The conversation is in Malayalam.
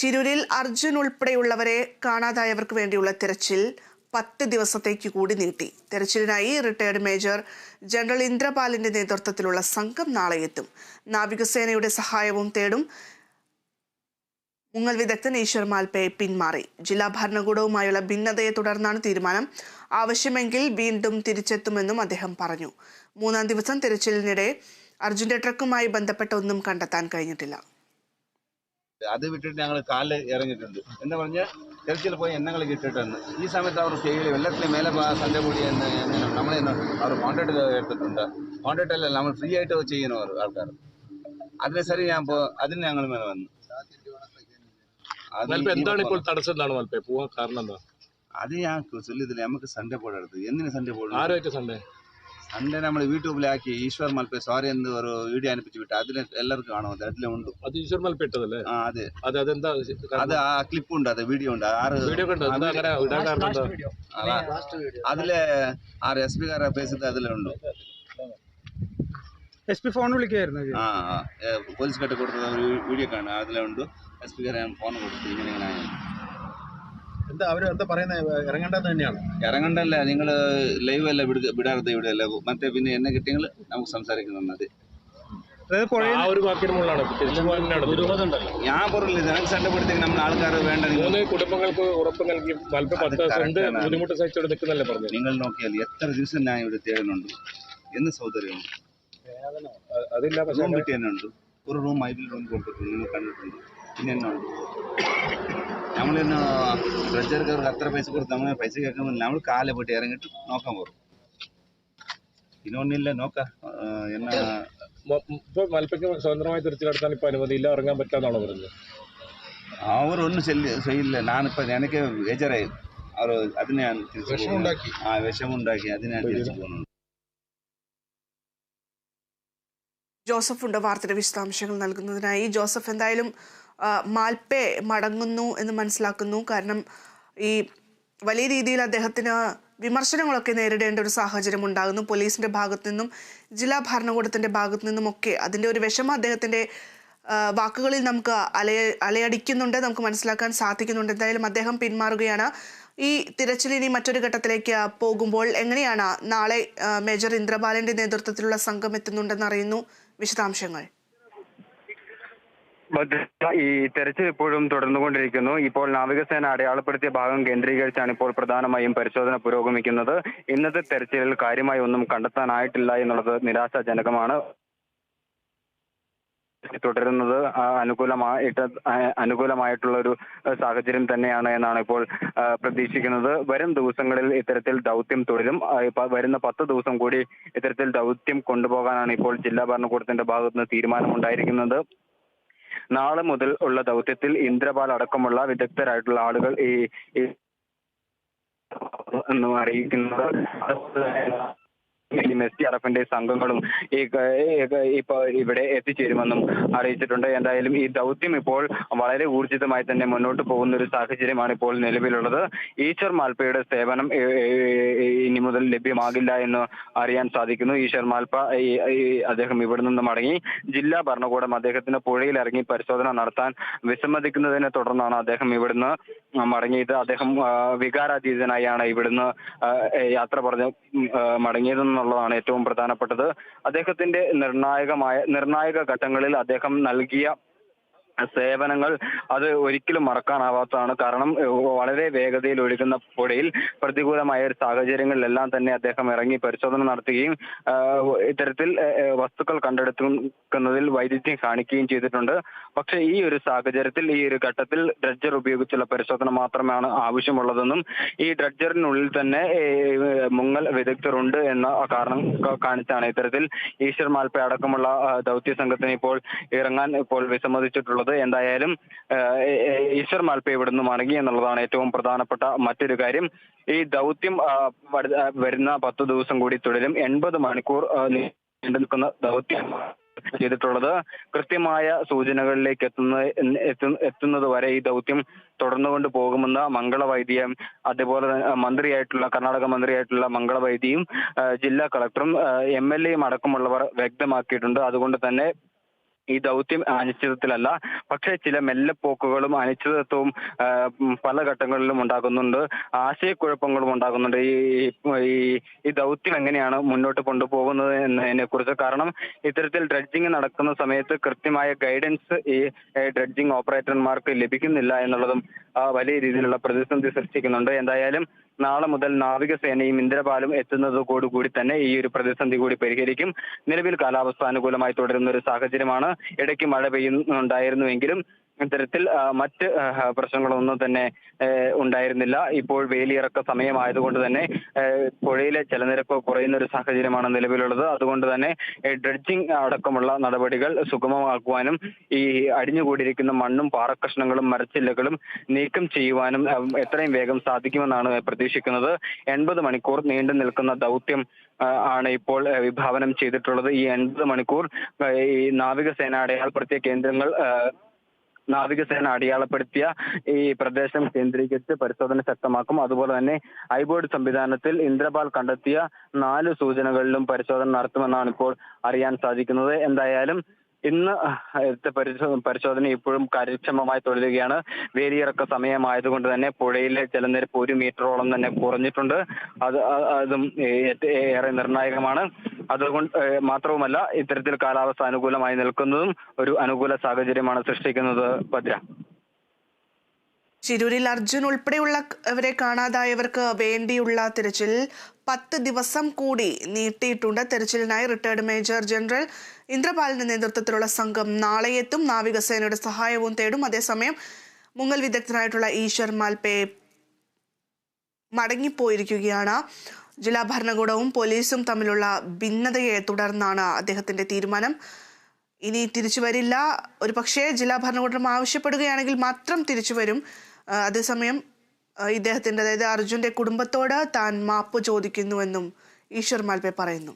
ചിരൂരിൽ അർജുൻ ഉൾപ്പെടെയുള്ളവരെ കാണാതായവർക്ക് വേണ്ടിയുള്ള തിരച്ചിൽ പത്ത് ദിവസത്തേക്ക് കൂടി നീട്ടി. തെരച്ചിലിനായി റിട്ടയർഡ് മേജർ ജനറൽ ഇന്ദ്രപാലിന്റെ നേതൃത്വത്തിലുള്ള സംഘം നാളെ എത്തും. നാവികസേനയുടെ സഹായവും തേടും മുങ്ങൽ വിദഗ്ധൻ ഈശ്വർ മാൽപയെ പിന്മാറി. ജില്ലാ ഭരണകൂടവുമായുള്ള ഭിന്നതയെ തുടർന്നാണ് തീരുമാനം. ആവശ്യമെങ്കിൽ വീണ്ടും തിരിച്ചെത്തുമെന്നും അദ്ദേഹം പറഞ്ഞു. മൂന്നാം ദിവസം തിരച്ചിലിനിടെ അർജുന്റെ ട്രക്കുമായി ബന്ധപ്പെട്ട ഒന്നും കണ്ടെത്താൻ കഴിഞ്ഞിട്ടില്ല. അത് വിട്ടിട്ട് ഞങ്ങൾ കാലിൽ ഇറങ്ങിയിട്ടുണ്ട്. എന്ന് പറഞ്ഞ് തിരച്ചിൽ പോയി എണ്ണങ്ങൾ കിട്ടിയിട്ടുണ്ട്. ഈ സമയത്ത് അവർ സ്റ്റേജിൽ വെള്ളത്തിന് മേലെ സൺഡേ കൂടി എന്ന് നമ്മളെ അവർ കോൺട്രാക്ട് എടുത്തിട്ടുണ്ട്. കോൺട്രാക്ട് അല്ല നമ്മൾ ഫ്രീ ആയിട്ട് ചെയ്യുന്നു ആൾക്കാർ അതിന് സരി ഞാൻ അതിന് ഞങ്ങൾ മേലെ വന്നു. അത് എന്താണ് ഇപ്പോൾ തടസ്സം? എന്താണ് മൽപ്പ? പോവാൻ കാരണം എന്താ? അത് ഞാൻ ചൊല്ലിയതില്ല? നമുക്ക് സൺഡേ പോടെ എടുത്ത് എന്തിനു സൺഡേ പോടും ആരുമായിട്ട് സൺഡേ? അണ്ടെ നമ്മൾ യൂട്യൂബിലാക്കി ഈശ്വർ മൽപ്പെ സോറി എന്ന് ഒരു വീഡിയോ അനുപ്പിച്ചുവിട്ട് അതിൽ എല്ലാവർക്കും കാണുമത് അതിലെ ഉണ്ട് അത് ഈശ്വർ മൽപ്പെട്ടതല്ലേ ആ അതെ അത് അതെന്താ അത് ആ ക്ലിപ്പ് ഉണ്ട് അത് വീഡിയോ ഉണ്ട് ആറ് അതിലെ ആറ് എസ് പി കാരെ പേശത്ത് അതിലുണ്ട് എസ് പി ഫോൺ വിളിക്കായിരുന്നു ആ പോലീസ് കട്ട് കൊടുത്തത് ഒരു വീഡിയോ കാണാം അതിലുണ്ട് എസ് പി കാരെ ഫോൺ കൊടുത്തു ഇങ്ങനെ എന്താ അവർ എന്താ പറയുന്നത് ഇറങ്ങേണ്ടത് തന്നെയാണ്. ഇറങ്ങണ്ടല്ല നിങ്ങൾ ലൈവ് അല്ല വിട വിടാറത് ഇവിടെ അല്ല? മറ്റേ പിന്നെ എന്നെ കിട്ടിയെങ്കിൽ നമുക്ക് മുകളിലാണ്. തിരിച്ചു ഞാൻ പറഞ്ഞില്ല നിനക്ക് സண்டை പെടുത്തേക്ക് നമ്മൾ ആൾക്കാർ വേണ്ട നിങ്ങൾ. മൂന്ന് കുടുംബങ്ങൾക്ക് ഉറപ്പ് നൽകി ബുദ്ധിമുട്ട് സഹിച്ചോട് നിൽക്കുന്നല്ലേ പറഞ്ഞു നിങ്ങൾ നോക്കിയാൽ എത്ര ദിവസം ഞാൻ ഇവിടെ തേടുന്നുണ്ട് എന്ന് സൗകര്യം അതില്ല പക്ഷേ റൂം കിട്ടി തന്നെ ഒരു റൂം ഐബിൽ റൂം കൊടുത്തിട്ടുണ്ട് നിങ്ങൾ കണ്ടിട്ടുണ്ട്. പിന്നെ എന്നെ ഉണ്ട് നമ്മളിന്ന് പ്രജർക്കാർക്ക് അത്ര പൈസ കൊടുത്ത് നമ്മൾ പൈസ കേൾക്കുമ്പോൾ നമ്മൾ കാലെ പോയിട്ട് ഇറങ്ങിട്ട് നോക്കാൻ പോകും ഇനൊന്നില്ല നോക്ക. എന്നാ ഇപ്പൊ മലപ്പയ്ക്ക് സ്വതന്ത്രമായി തിരിച്ചു നടത്താൻ ഇപ്പൊ അനുമതിയില്ല ഇറങ്ങാൻ പറ്റാന്നാണോ പറഞ്ഞത്? അവരൊന്നും ചെയ്യില്ല. ഞാനിപ്പോ എനിക്ക് ബേജാറായി. അവർ അതിനെ ഞാൻ തിരിച്ചു ആ വിഷമുണ്ടാക്കി. അതിനെ ഞാൻ തിരിച്ചു പോകുന്നു. ജോസഫ് ഉണ്ട് വാർത്തയുടെ വിശദാംശങ്ങൾ നൽകുന്നതിനായി. ജോസഫ് എന്തായാലും മാൽപേ മടങ്ങുന്നു എന്ന് മനസ്സിലാക്കുന്നു. കാരണം ഈ വലിയ രീതിയിൽ അദ്ദേഹത്തിന് വിമർശനങ്ങളൊക്കെ നേരിടേണ്ട ഒരു സാഹചര്യം ഉണ്ടാകുന്നു. പോലീസിന്റെ ഭാഗത്തു നിന്നും ജില്ലാ ഭരണകൂടത്തിന്റെ ഭാഗത്തു നിന്നുമൊക്കെ അതിന്റെ ഒരു വിഷമം അദ്ദേഹത്തിന്റെ വാക്കുകളിൽ നമുക്ക് അലയ അലയടിക്കുന്നുണ്ട് നമുക്ക് മനസ്സിലാക്കാൻ സാധിക്കുന്നുണ്ട്. എന്തായാലും അദ്ദേഹം പിന്മാറുകയാണ്. ഈ തിരച്ചിലിനി മറ്റൊരു ഘട്ടത്തിലേക്ക് പോകുമ്പോൾ എങ്ങനെയാണ് നാളെ മേജർ ഇന്ദ്രബാലന്റെ നേതൃത്വത്തിലുള്ള സംഘം എത്തുന്നുണ്ടെന്ന് അറിയുന്നു. വിശദാംശങ്ങൾ. ഈ തെരച്ചിൽ ഇപ്പോഴും തുടർന്നുകൊണ്ടിരിക്കുന്നു. ഇപ്പോൾ നാവികസേന അടയാളപ്പെടുത്തിയ ഭാഗം കേന്ദ്രീകരിച്ചാണ് ഇപ്പോൾ പ്രധാനമായും പരിശോധന പുരോഗമിക്കുന്നത്. ഇന്നത്തെ തെരച്ചിലിൽ കാര്യമായി ഒന്നും കണ്ടെത്താനായിട്ടില്ല എന്നുള്ളത് നിരാശാജനകമാണ്. തുടരുന്നത് അനുകൂലമായിട്ട് അനുകൂലമായിട്ടുള്ള ഒരു സാഹചര്യം തന്നെയാണ് എന്നാണ് ഇപ്പോൾ പ്രതീക്ഷിക്കുന്നത്. വരും ദിവസങ്ങളിൽ ഇത്തരത്തിൽ ദൗത്യം തുടരും. വരുന്ന പത്ത് ദിവസം കൂടി ഇത്തരത്തിൽ ദൗത്യം കൊണ്ടുപോകാനാണ് ഇപ്പോൾ ജില്ലാ ഭരണകൂടത്തിന്റെ ഭാഗത്തുനിന്ന് തീരുമാനമുണ്ടായിരിക്കുന്നത്. നാളെ മുതൽ ഉള്ള ദൗത്യത്തിൽ ഇന്ദ്രപാൽ അടക്കമുള്ള വിദഗ്ധരായിട്ടുള്ള ആളുകൾ ഈ എന്നും അറിയിക്കുന്നത് ഈ മെസ്സി എഫിന്റെ സംഘങ്ങളും ഈ ക- ഈ ക- ഇപ്പൊ ഇവിടെ എത്തിച്ചേരുമെന്നും അറിയിച്ചിട്ടുണ്ട്. എന്തായാലും ഈ ദൗത്യം ഇപ്പോൾ വളരെ ഊർജിതമായി തന്നെ മുന്നോട്ട് പോകുന്ന ഒരു സാഹചര്യമാണ് ഇപ്പോൾ നിലവിലുള്ളത്. ഈശ്വർ മാൽപ്പയുടെ സേവനം ഇനി മുതൽ ലഭ്യമാകില്ല എന്ന് അറിയാൻ സാധിക്കുന്നു. ഈശ്വർ മാൽപ്പ അദ്ദേഹം ഇവിടെ നിന്ന് മടങ്ങി. ജില്ലാ ഭരണകൂടം അദ്ദേഹത്തിന് പുഴയിൽ ഇറങ്ങി പരിശോധന നടത്താൻ വിസമ്മതിക്കുന്നതിനെ തുടർന്നാണ് അദ്ദേഹം ഇവിടുന്ന് മടങ്ങിയത്. അദ്ദേഹം വികാരാതീതനായാണ് ഇവിടുന്ന് യാത്ര പറഞ്ഞ് ഉം, ആ, ഏറ്റവും പ്രധാനപ്പെട്ടത്. അദ്ദേഹത്തിന്റെ നിർണായകമായ നിർണായക ഘട്ടങ്ങളിൽ അദ്ദേഹം നൽകിയ സേവനങ്ങൾ അത് ഒരിക്കലും മറക്കാനാവാത്തതാണ്. കാരണം വളരെ വേഗതയിൽ ഒഴുകുന്ന പുഴയിൽ പ്രതികൂലമായ ഒരു സാഹചര്യങ്ങളിലെല്ലാം തന്നെ അദ്ദേഹം ഇറങ്ങി പരിശോധന നടത്തുകയും ഇത്തരത്തിൽ വസ്തുക്കൾ കണ്ടെടുക്കുന്നതിൽ വൈദഗ്ധ്യം കാണിക്കുകയും ചെയ്തിട്ടുണ്ട്. പക്ഷേ ഈ ഒരു സാഹചര്യത്തിൽ ഈ ഒരു ഘട്ടത്തിൽ ഡ്രഡ്ജർ ഉപയോഗിച്ചുള്ള പരിശോധന മാത്രമാണ് ആവശ്യമുള്ളതെന്നും ഈ ഡ്രഡ്ജറിനുള്ളിൽ തന്നെ മുങ്ങൽ വിദഗ്ധരുണ്ട് എന്ന കാരണം കാണിച്ചാണ് ഇത്തരത്തിൽ ഈശ്വർ മാൽപ്പ അടക്കമുള്ള ദൗത്യ സംഘത്തിന് ഇപ്പോൾ ഇറങ്ങാൻ ഇപ്പോൾ വിസമ്മതിച്ചിട്ടുള്ളത്. എന്തായാലും ഈശ്വർ മാൽപ്പ ഇവിടുന്ന് മടങ്ങി എന്നുള്ളതാണ് ഏറ്റവും പ്രധാനപ്പെട്ട മറ്റൊരു കാര്യം. ഈ ദൗത്യം വരുന്ന പത്ത് ദിവസം കൂടി തുടരും. എൺപത് മണിക്കൂർ നീണ്ടു നിൽക്കുന്ന ദൗത്യം ചെയ്തിട്ടുള്ളത്. കൃത്യമായ സൂചനകളിലേക്ക് എത്തുന്ന എത്തുന്നത് വരെ ഈ ദൗത്യം തുടർന്നുകൊണ്ട് പോകുമെന്ന് മംഗളവൈദ്യം അതുപോലെ തന്നെ മന്ത്രിയായിട്ടുള്ള കർണാടക മന്ത്രിയായിട്ടുള്ള മംഗളവൈദ്യയും വൈദ്യയും ജില്ലാ കളക്ടറും എം എൽ എയും അടക്കമുള്ളവർ വ്യക്തമാക്കിയിട്ടുണ്ട്. അതുകൊണ്ട് തന്നെ ഈ ദൗത്യം അനിശ്ചിതത്തിലല്ല. പക്ഷേ ചില മെല്ലപ്പോക്കുകളും അനിശ്ചിതത്വവും പല ഘട്ടങ്ങളിലും ഉണ്ടാകുന്നുണ്ട്. ആശയക്കുഴപ്പങ്ങളും ഉണ്ടാകുന്നുണ്ട്. ഈ ഈ ഈ ദൗത്യം എങ്ങനെയാണ് മുന്നോട്ട് കൊണ്ടുപോകുന്നത് എന്നതിനെ കുറിച്ച്. കാരണം ഇത്തരത്തിൽ ഡ്രഡ്ജിങ് നടക്കുന്ന സമയത്ത് കൃത്യമായ ഗൈഡൻസ് ഈ ഡ്രഡ്ജിങ് ഓപ്പറേറ്റർമാർക്ക് ലഭിക്കുന്നില്ല എന്നുള്ളതും വലിയ രീതിയിലുള്ള പ്രതിസന്ധി സൃഷ്ടിക്കുന്നുണ്ട്. എന്തായാലും നാളെ മുതൽ നാവികസേനയും ഇന്ദ്രപാലും എത്തുന്നതോടുകൂടി തന്നെ ഈ ഒരു പ്രതിസന്ധി കൂടി പരിഹരിക്കും. നിലവിൽ കാലാവസ്ഥ അനുകൂലമായി തുടരുന്ന ഒരു സാഹചര്യമാണ്. ഇടയ്ക്ക് മഴ പെയ്യുന്നുണ്ടായിരുന്നുവെങ്കിലും ഇത്തരത്തിൽ മറ്റ് പ്രശ്നങ്ങളൊന്നും തന്നെ ഉണ്ടായിരുന്നില്ല. ഇപ്പോൾ വേലിയിറക്ക സമയമായതുകൊണ്ട് തന്നെ പുഴയിലെ ജലനിരപ്പ് കുറയുന്ന ഒരു സാഹചര്യമാണ് നിലവിലുള്ളത്. അതുകൊണ്ട് തന്നെ ഡ്രഡ്ജിംഗ് അടക്കമുള്ള നടപടികൾ സുഗമമാക്കുവാനും ഈ അടിഞ്ഞുകൂടിയിരിക്കുന്ന മണ്ണും പാറക്കഷ്ണങ്ങളും മരച്ചില്ലകളും നീക്കം ചെയ്യുവാനും എത്രയും വേഗം സാധിക്കുമെന്നാണ് പ്രതീക്ഷിക്കുന്നത്. എൺപത് മണിക്കൂർ നീണ്ടു നിൽക്കുന്ന ദൗത്യം ആണ് ഇപ്പോൾ വിഭാവനം ചെയ്തിട്ടുള്ളത്. ഈ എൺപത് മണിക്കൂർ ഈ നാവികസേന അടയാളപ്പെടുത്തിയ കേന്ദ്രങ്ങൾ നാവികസേന അടയാളപ്പെടുത്തിയ ഈ പ്രദേശം കേന്ദ്രീകരിച്ച് പരിശോധന ശക്തമാക്കും. അതുപോലെ തന്നെ ഐബോർഡ് സംവിധാനത്തിൽ ഇന്ദ്രപാൽ കണ്ടെത്തിയ നാല് സൂചനകളിലും പരിശോധന നടത്തുമെന്നാണ് ഇപ്പോൾ അറിയാൻ സാധിക്കുന്നത്. എന്തായാലും ഇന്ന് പരിശോധന ഇപ്പോഴും കാര്യക്ഷമമായി തുടരുകയാണ്. വേലിയിറക്ക സമയമായതുകൊണ്ട് തന്നെ പുഴയിലെ ജലനിരപ്പ് ഒരു മീറ്ററോളം തന്നെ കുറഞ്ഞിട്ടുണ്ട്. അത് അതും ഏറെ നിർണായകമാണ്. അതുകൊണ്ട് മാത്രവുമല്ല ഇത്തരത്തിൽ കാലാവസ്ഥ അനുകൂലമായി നിൽക്കുന്നതും ഒരു അനുകൂല സാഹചര്യമാണ് സൃഷ്ടിക്കുന്നത് ഭദ്ര. ശിരൂരിൽ അർജുൻ ഉൾപ്പെടെയുള്ളവരെ കാണാതായവർക്ക് വേണ്ടിയുള്ള തിരച്ചിൽ പത്ത് ദിവസം കൂടി നീട്ടിയിട്ടുണ്ട്. തെരച്ചിലിനായി റിട്ടയർഡ് മേജർ ജനറൽ ഇന്ദ്രപാലിന്റെ നേതൃത്വത്തിലുള്ള സംഘം നാളെ എത്തും. നാവികസേനയുടെ സഹായവും തേടും. അതേസമയം മുങ്ങൽ വിദഗ്ധനായിട്ടുള്ള ഈശ്വർ മാൽപേ മടങ്ങിപ്പോയിരിക്കുകയാണ്. ജില്ലാ ഭരണകൂടവും പോലീസും തമ്മിലുള്ള ഭിന്നതയെ തുടർന്നാണ് അദ്ദേഹത്തിന്റെ തീരുമാനം. ഇനി തിരിച്ചു വരില്ല. ഒരു പക്ഷേ ജില്ലാ ഭരണകൂടം ആവശ്യപ്പെടുകയാണെങ്കിൽ മാത്രം തിരിച്ചു വരും. അതേസമയം ഇദ്ദേഹത്തിന്റെ അതായത് അർജുന്റെ കുടുംബത്തോട് താൻ മാപ്പ് ചോദിക്കുന്നുവെന്നും ഈശ്വർ മാൽപേ പറയുന്നു.